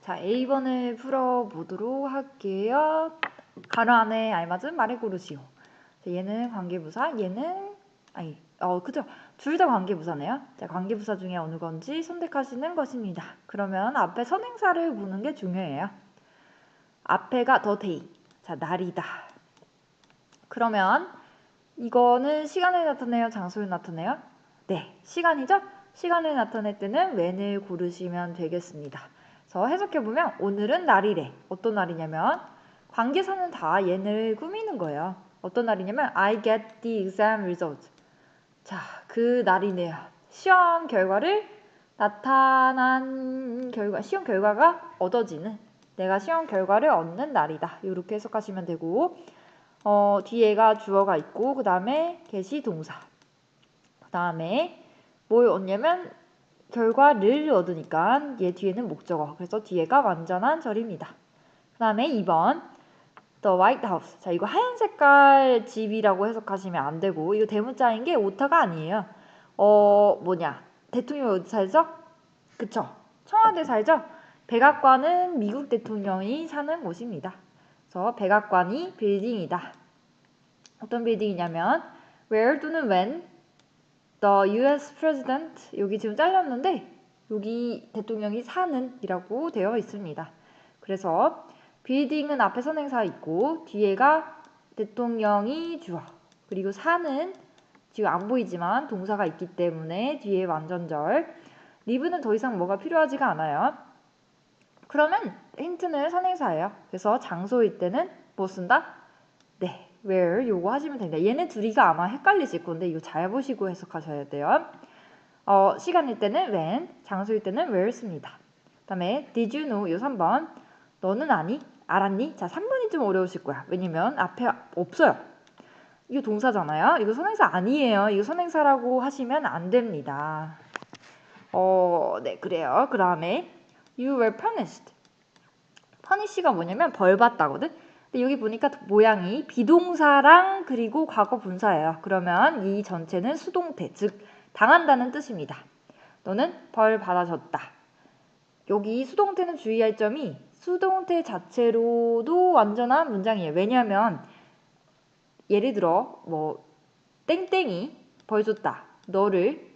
자, A번을 풀어보도록 할게요. 가로 안에 알맞은 말을 고르시오. 자, 얘는 관계부사, 얘는 아니, 어, 그죠? 둘 다 관계부사네요. 자, 관계부사 중에 어느 건지 선택하시는 것입니다. 그러면 앞에 선행사를 보는 게 중요해요. 앞에가 더 데이. 자, 날이다. 그러면 이거는 시간을 나타내요? 장소를 나타내요? 네, 시간이죠? 시간을 나타낼 때는 when을 고르시면 되겠습니다. 그래서 해석해보면 오늘은 날이래. 어떤 날이냐면 관계사는 다 얘를 꾸미는 거예요. 어떤 날이냐면 I get the exam result. 자, 그 날이네요. 시험 결과를 나타난 결과, 시험 결과가 얻어지는 내가 시험 결과를 얻는 날이다. 이렇게 해석하시면 되고 어, 뒤에가 주어가 있고 그 다음에 get이 동사 그 다음에 뭘 얻냐면 결과를 얻으니까 얘 뒤에는 목적어 그래서 뒤에가 완전한 절입니다. 그 다음에 2번 The White House 자 이거 하얀 색깔 집이라고 해석하시면 안 되고 이거 대문자인 게 오타가 아니에요. 어 뭐냐 대통령이 어디 살죠? 그쵸 청와대 살죠? 백악관은 미국 대통령이 사는 곳입니다. 그래서 백악관이 빌딩이다. 어떤 빌딩이냐면 where 또는 when the US president 여기 지금 잘렸는데 여기 대통령이 사는 이라고 되어 있습니다. 그래서 빌딩은 앞에 선행사 있고 뒤에가 대통령이 주어 그리고 사는 지금 안 보이지만 동사가 있기 때문에 뒤에 완전절 리브는 더 이상 뭐가 필요하지가 않아요. 그러면 힌트는 선행사예요. 그래서 장소일 때는 뭐 쓴다? 네, where 요거 하시면 됩니다. 얘네 둘이가 아마 헷갈리실 건데 이거 잘 보시고 해석하셔야 돼요. 어, 시간일 때는 when, 장소일 때는 where 씁니다. 그 다음에 did you know 요 3번 너는 아니? 알았니? 자 3번이 좀 어려우실 거야. 왜냐면 앞에 없어요. 이거 동사잖아요. 이거 선행사 아니에요. 이거 선행사라고 하시면 안 됩니다. 어, 네, 그래요. 그 다음에 You were punished. punish가 뭐냐면 벌 받다거든. 근데 여기 보니까 모양이 비동사랑 그리고 과거 분사예요. 그러면 이 전체는 수동태, 즉 당한다는 뜻입니다. 너는 벌 받아줬다. 여기 수동태는 주의할 점이 수동태 자체로도 완전한 문장이에요. 왜냐하면 예를 들어 뭐 땡땡이 벌 줬다. 너를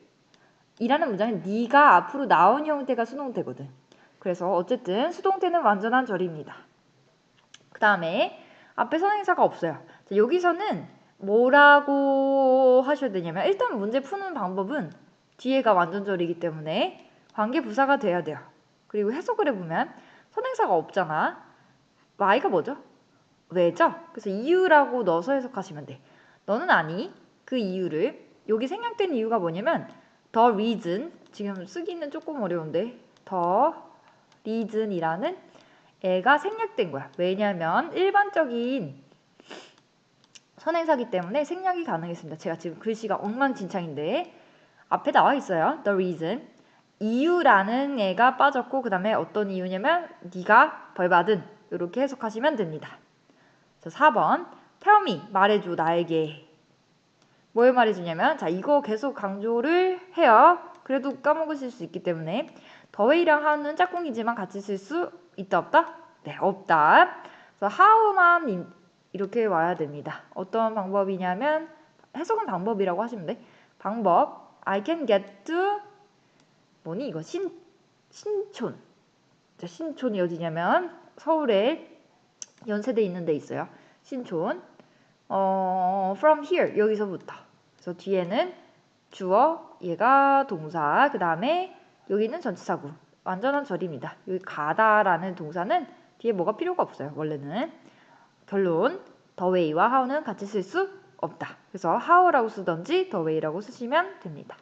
이라는 문장은 네가 앞으로 나온 형태가 수동태거든. 그래서 어쨌든 수동태는 완전한 절입니다. 그 다음에 앞에 선행사가 없어요. 자, 여기서는 뭐라고 하셔야 되냐면 일단 문제 푸는 방법은 뒤에가 완전절이기 때문에 관계부사가 돼야 돼요. 그리고 해석을 해보면 선행사가 없잖아. Y가 뭐죠? 왜죠? 그래서 이유라고 넣어서 해석하시면 돼. 너는 아니 그 이유를 여기 생략된 이유가 뭐냐면 the reason 지금 쓰기는 조금 어려운데 the reason이라는 애가 생략된 거야. 왜냐하면 일반적인 선행사기 때문에 생략이 가능했습니다. 제가 지금 글씨가 엉망진창인데 앞에 나와 있어요. the reason 이유라는 애가 빠졌고 그 다음에 어떤 이유냐면 네가 벌받은 이렇게 해석하시면 됩니다. 자, 4번 tell me 말해줘 나에게 뭘 말해주냐면 자 이거 계속 강조를 해요. 그래도 까먹으실 수 있기 때문에 더웨이랑 하우는 짝꿍이지만 같이 쓸 수 있다 없다? 네 없다. 그래서 how만 이렇게 와야 됩니다. 어떤 방법이냐면 해석은 방법이라고 하시면 돼. 방법 I can get to 뭐니 이거 신 신촌. 자, 신촌이 어디냐면 서울에 연세대 있는 데 있어요. 신촌. 어, from here 여기서부터. 그래서 뒤에는 주어, 얘가 동사, 그 다음에 여기는 전치사구. 완전한 절입니다. 여기 가다라는 동사는 뒤에 뭐가 필요가 없어요. 원래는. 결론, the way와 how는 같이 쓸 수 없다. 그래서 how라고 쓰던지 the way라고 쓰시면 됩니다.